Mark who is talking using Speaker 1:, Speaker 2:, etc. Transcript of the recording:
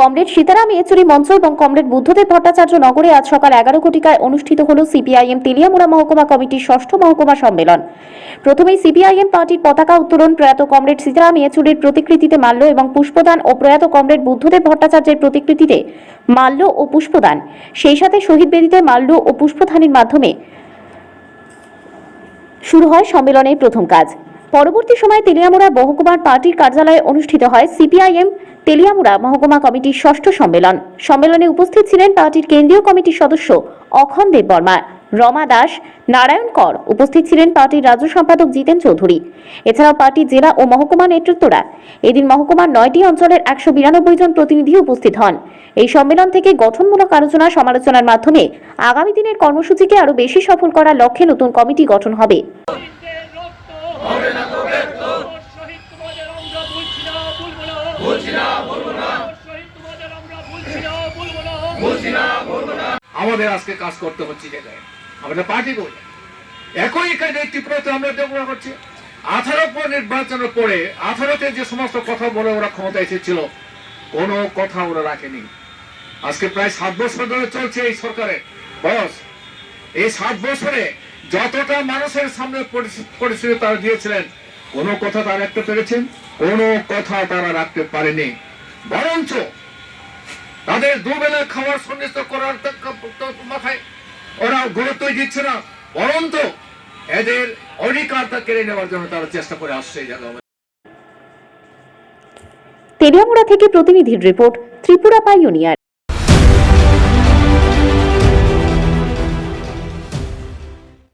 Speaker 1: Comrade Sitaram Yechury মঞ্চ এবং comrade Buddhadeb Bhattacharya নগরে আজ সকাল এগারো ঘটিকায় অনুষ্ঠিত হল সিপিআইএম তেলিয়ামুড়া মহকুমা কমিটির ষষ্ঠ মহকুমা সম্মেলন। প্রথমেই সিপিআইএম পার্টির পতাকা উত্তোলন প্রয়াত কমরেড সীতারাম ইয়েচুরির প্রতিকৃতিতে মাল্য এবং পুষ্পদান ও প্রয়াত কমরেড বুদ্ধদেব ভট্টাচার্যের প্রতিকৃতিতে মাল্য ও পুষ্পদান। সেই সাথে শহীদ বেদিতে মাল্য ও পুষ্পদানের মাধ্যমে শুরু হয় সম্মেলনের প্রথম কাজ। পরবর্তী সময়ে তেলিয়ামুড়া মহকুমার পার্টির কার্যালয়ে অনুষ্ঠিত হয় সিপিআইএম তেলিয়ামুড়া মহকুমা কমিটির ষষ্ঠ সম্মেলন। সম্মেলনে উপস্থিত ছিলেন পার্টির কেন্দ্রীয় কমিটির সদস্য অখন দেব বর্মা, রমা দাস, নারায়ণ কর। উপস্থিত ছিলেন পার্টির রাজ্য সম্পাদক জিতেন চৌধুরী। এছাড়াও পার্টির জেলা ও মহকুমা নেতৃত্বরা। এদিন মহকুমার নয়টি অঞ্চলের একশো বিরানব্বই জন প্রতিনিধি উপস্থিত হন। এই সম্মেলন থেকে গঠনমূলক আলোচনা সমালোচনার মাধ্যমে আগামী দিনের কর্মসূচিকে আরও বেশি সফল করার লক্ষ্যে নতুন কমিটি গঠন হবে।
Speaker 2: আমাদের আজকে কাজ করতে হচ্ছে জায়গায়। আমাদের পার্টি করে একই এখানে একটি প্রতি আমরা দেবনা করছি। আঠারো পর নির্বাচনের পরে আঠারোতে যে সমস্ত কথা বলে ওরা ক্ষমতা এসেছিল, কোনো কথা ওরা রাখেনি। আজকে প্রায় সাত বছর ধরে চলছে এই সরকারের। বয়স এই সাত বছরে যতটা মানুষের সামনে পরিস্থিতি তারা দিয়েছিলেন, কোনো কথা তারা রাখতে পেরেছেন? কোনো কথা তারা রাখতে পারেনি। বরঞ্চ তাদের দুবেলা খাওয়ার সুনিশ্চিত করার মাথায় ওরা গুরুত্বই দিচ্ছে না। বরন্ত এদের অধিকারটা কেড়ে নেওয়ার জন্য তারা চেষ্টা করে আসছে
Speaker 1: তেলিয়ামুড়া থেকে প্রতিনিধির রিপোর্ট ত্রিপুরা পাইওনিয়ার।